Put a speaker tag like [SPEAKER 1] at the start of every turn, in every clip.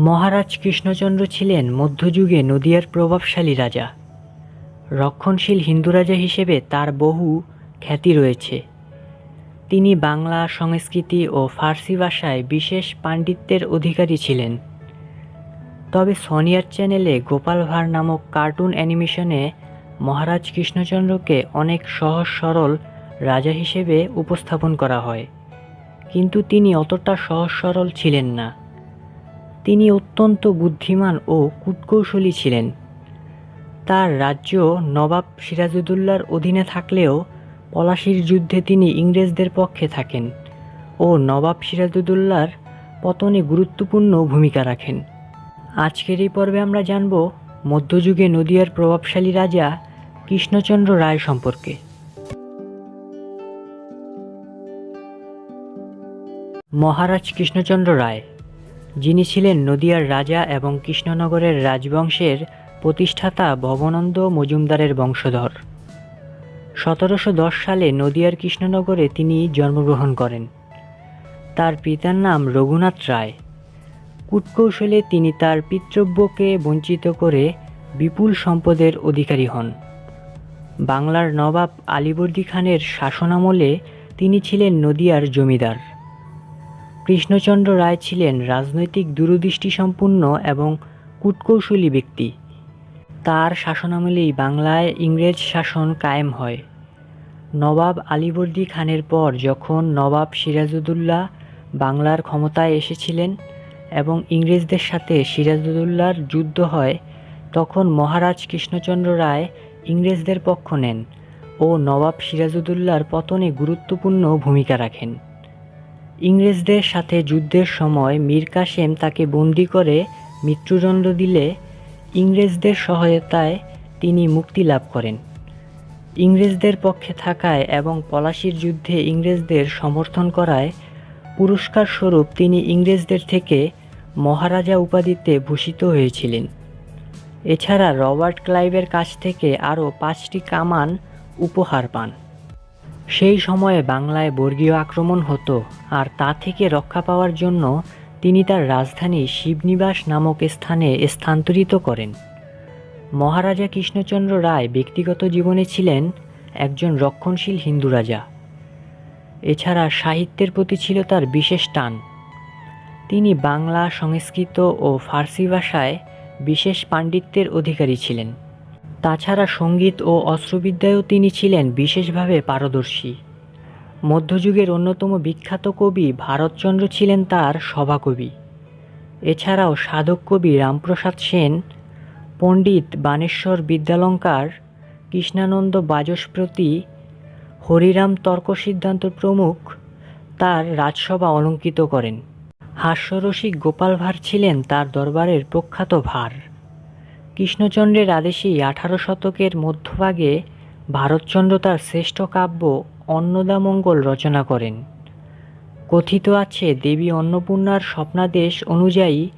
[SPEAKER 1] মহারাজ কৃষ্ণচন্দ্র ছিলেন মধ্যযুগে নদিয়ার প্রভাবশালী রাজা। রক্ষণশীল হিন্দু রাজা হিসেবে তার বহু খ্যাতি রয়েছে। তিনি বাংলা, সংস্কৃতি ও ফার্সি ভাষায় বিশেষ পাণ্ডিত্যের অধিকারী ছিলেন। তবে সোনিয়ার চ্যানেলে গোপাল ভাঁড় নামক কার্টুন অ্যানিমেশনে মহারাজ কৃষ্ণচন্দ্রকে অনেক সহজ সরল রাজা হিসেবে উপস্থাপন করা হয়। কিন্তু তিনি অতটা সহজ সরল ছিলেন না। তিনি অত্যন্ত বুদ্ধিমান ও কূটকৌশলী ছিলেন। তার রাজ্য নবাব সিরাজউদ্দৌলার অধীনে থাকলেও পলাশির যুদ্ধে তিনি ইংরেজদের পক্ষে থাকেন ও নবাব সিরাজউদ্দৌলার পতনে গুরুত্বপূর্ণ ভূমিকা রাখেন। আজকের এই পর্বে আমরা জানব মধ্যযুগে নদিয়ার প্রভাবশালী রাজা কৃষ্ণচন্দ্র রায় সম্পর্কে। মহারাজ কৃষ্ণচন্দ্র রায় যিনি ছিলেন নদিয়ার রাজা এবং কৃষ্ণনগরের রাজবংশের প্রতিষ্ঠাতা ভবনন্দ মজুমদারের বংশধর। সতেরোশো দশ সালে নদিয়ার কৃষ্ণনগরে তিনি জন্মগ্রহণ করেন। তার পিতার নাম রঘুনাথ রায়। কূটকৌশলে তিনি তার পিতৃব্যকে বঞ্চিত করে বিপুল সম্পদের অধিকারী হন। বাংলার নবাব আলীবর্দী খানের শাসনামলে তিনি ছিলেন নদিয়ার জমিদার। কৃষ্ণচন্দ্র রায় ছিলেন রাজনৈতিক দূরদৃষ্টিসম্পন্ন এবং কূটকৌশলী ব্যক্তি। তার শাসনামলেই বাংলায় ইংরেজ শাসন কায়েম হয়। নবাব আলীবর্দী খানের পর যখন নবাব সিরাজউদ্দৌলা বাংলার ক্ষমতায় এসেছিলেন এবং ইংরেজদের সাথে সিরাজউদ্দৌলার যুদ্ধ হয়, তখন মহারাজ কৃষ্ণচন্দ্র রায় ইংরেজদের পক্ষ নেন ও নবাব সিরাজউদ্দৌলার পতনে গুরুত্বপূর্ণ ভূমিকা রাখেন। ইংরেজদের সাথে যুদ্ধের সময় মীর কাসেম তাকে বন্দি করে মৃত্যুদণ্ড দিলে ইংরেজদের সহায়তায় তিনি মুক্তি লাভ করেন। ইংরেজদের পক্ষে থাকায় এবং পলাশির যুদ্ধে ইংরেজদের সমর্থন করায় পুরস্কার স্বরূপ তিনি ইংরেজদের থেকে মহারাজা উপাধিতে ভূষিত হয়েছিলেন। এছাড়া রবার্ট ক্লাইভের কাছ থেকে আরও পাঁচটি কামান উপহার পান। সেই সময়ে বাংলায় বর্গীয় আক্রমণ হতো আর তা থেকে রক্ষা পাওয়ার জন্য তিনি তার রাজধানী শিবনিবাস নামক স্থানে স্থানান্তরিত করেন। মহারাজা কৃষ্ণচন্দ্র রায় ব্যক্তিগত জীবনে ছিলেন একজন রক্ষণশীল হিন্দু রাজা। এছাড়া সাহিত্যের প্রতি ছিল তার বিশেষ টান। তিনি বাংলা, সংস্কৃত ও ফার্সি ভাষায় বিশেষ পাণ্ডিত্যের অধিকারী ছিলেন। তাছাড়া সংগীত ও অস্ত্রবিদ্যায়ও তিনি ছিলেন বিশেষভাবে পারদর্শী। মধ্যযুগের অন্যতম বিখ্যাত কবি ভারতচন্দ্র ছিলেন তার সভাকবি। এছাড়াও সাধক কবি রামপ্রসাদ সেন, পণ্ডিত বানেশ্বর বিদ্যালঙ্কার, কৃষ্ণানন্দ বাচস্পতি হরিরাম তর্ক সিদ্ধান্ত প্রমুখ তার রাজসভা অলঙ্কিত করেন। হাস্যরসিক গোপাল ভাঁড় ছিলেন তার দরবারের প্রখ্যাত ভার কৃষ্ণচন্দ্রের আদেশেই আঠারো শতকের মধ্যভাগে ভারতচন্দ্র তার শ্রেষ্ঠ কাব্য অন্নদামঙ্গল রচনা করেন। কথিত আছে, দেবী অন্নপূর্ণার স্বপ্নাদেশ অনুযায়ী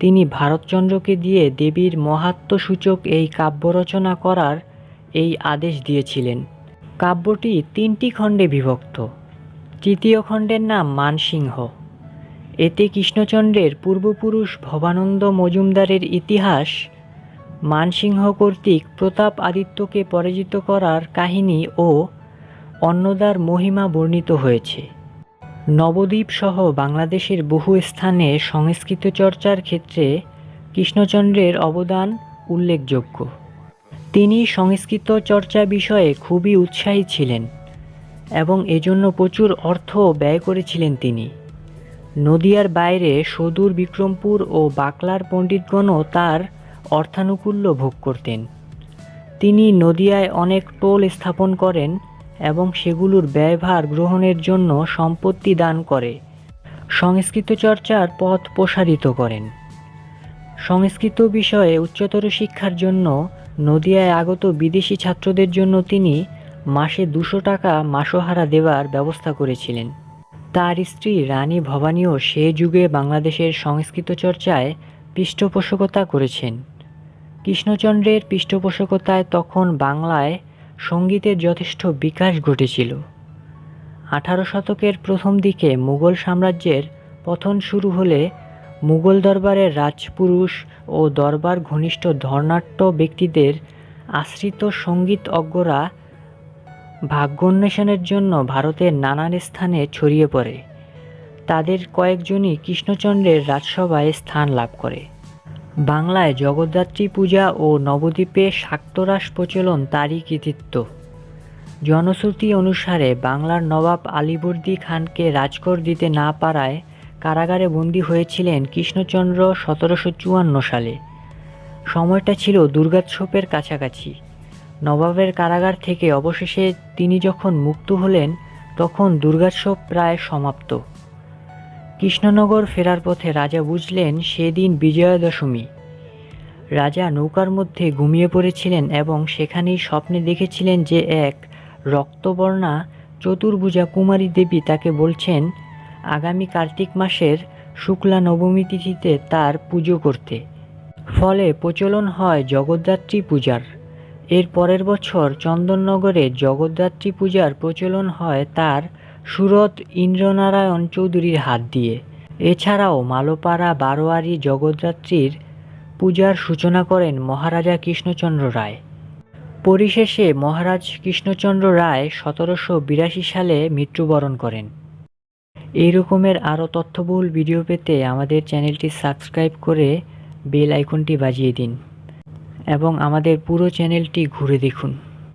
[SPEAKER 1] তিনি ভারতচন্দ্রকে দিয়ে দেবীর মহাত্মসূচক এই কাব্য রচনা করার এই আদেশ দিয়েছিলেন। কাব্যটি তিনটি খণ্ডে বিভক্ত। তৃতীয় খণ্ডের নাম মানসিংহ। এতে কৃষ্ণচন্দ্রের পূর্বপুরুষ ভবানন্দ মজুমদারের ইতিহাস মানসিংহ কর্তৃক প্রতাপ আদিত্যকে পরাজিত করার কাহিনী ও অন্নদার মহিমা বর্ণিত হয়েছে। নবদ্বীপ সহ বাংলাদেশের বহু স্থানে সংস্কৃত চর্চার ক্ষেত্রে কৃষ্ণচন্দ্রের অবদান উল্লেখযোগ্য। তিনি সংস্কৃত চর্চা বিষয়ে খুবই উৎসাহী ছিলেন এবং এজন্য প্রচুর অর্থ ব্যয় করেছিলেন তিনি। নদিয়ার বাইরে সদূর বিক্রমপুর ও বাকলার পণ্ডিতগণও তার অর্থানুকূল্য ভোগ করতেন। তিনি নদিয়ায় অনেক টোল স্থাপন করেন এবং সেগুলোর ব্যয়ভার গ্রহণের জন্য সম্পত্তি দান করে। সংস্কৃত চর্চার পথ প্রসারিত করেন। সংস্কৃত বিষয়ে উচ্চতর শিক্ষার জন্য নদিয়ায় আগত বিদেশি ছাত্রদের জন্য তিনি মাসে দুশো টাকা মাসোহারা দেওয়ার ব্যবস্থা করেছিলেন। তার স্ত্রী রানী ভবানীও সে যুগে বাংলাদেশের সংস্কৃত চর্চায় পৃষ্ঠপোষকতা করেছেন। কৃষ্ণচন্দ্রের পৃষ্ঠপোষকতায় তখন বাংলায় সঙ্গীতের যথেষ্ট বিকাশ ঘটেছিল। আঠারো শতকের প্রথম দিকে মুঘল সাম্রাজ্যের পতন শুরু হলে মুঘল দরবারের রাজপুরুষ ও দরবার ঘনিষ্ঠ ধর্নাট্য ব্যক্তিদের আশ্রিত সংগীত অজ্ঞরা ভাগ্যোন্বেষণের জন্য ভারতের নানান স্থানে ছড়িয়ে পড়ে। তাদের কয়েকজনই কৃষ্ণচন্দ্রের রাজসভায় স্থান লাভ করে। বাংলায় জগদ্ধাত্রী পূজা ও নবদ্বীপে শাক্তরাস প্রচলন তারই কৃতিত্ব। জনশ্রুতি অনুসারে বাংলার নবাব আলীবর্দী খানকে রাজকর দিতে না পারায় কারাগারে বন্দী হয়েছিলেন কৃষ্ণচন্দ্র সতেরোশো চুয়ান্ন সালে। সময়টা ছিল দুর্গোৎসবের কাছাকাছি। নবাবের কারাগার থেকে অবশেষে তিনি যখন মুক্ত হলেন, তখন দুর্গাৎসব প্রায় সমাপ্ত। কৃষ্ণনগর ফেরার পথে রাজা বুঝলেন সেদিন বিজয়া দশমী রাজা নৌকার মধ্যে ঘুমিয়ে পড়েছিলেন এবং সেখানেই স্বপ্নে দেখেছিলেন যে এক রক্তবর্ণা চতুর্ভুজা কুমারী দেবী তাকে বলছেন, আগামী কার্তিক মাসের শুক্লা নবমী তিথিতে তার পুজো করতে। ফলে প্রচলন হয় জগদ্ধাত্রী পূজার। এর পরের বছর চন্দননগরে জগদ্ধাত্রী পূজার প্রচলন হয় তার সুরত ইন্দ্রনারায়ণ চৌধুরীর হাত দিয়ে। এছাড়াও মালোপাড়া বারোয়ারি জগদ্ধাত্রীর পূজার সূচনা করেন মহারাজা কৃষ্ণচন্দ্র রায়। পরিশেষে মহারাজ কৃষ্ণচন্দ্র রায় সতেরোশো বিরাশি সালে মৃত্যুবরণ করেন। এই রকমের আরও তথ্যবহুল ভিডিও পেতে আমাদের চ্যানেলটি সাবস্ক্রাইব করে বেল আইকনটি বাজিয়ে দিন এবং আমাদের পুরো চ্যানেলটি ঘুরে দেখুন।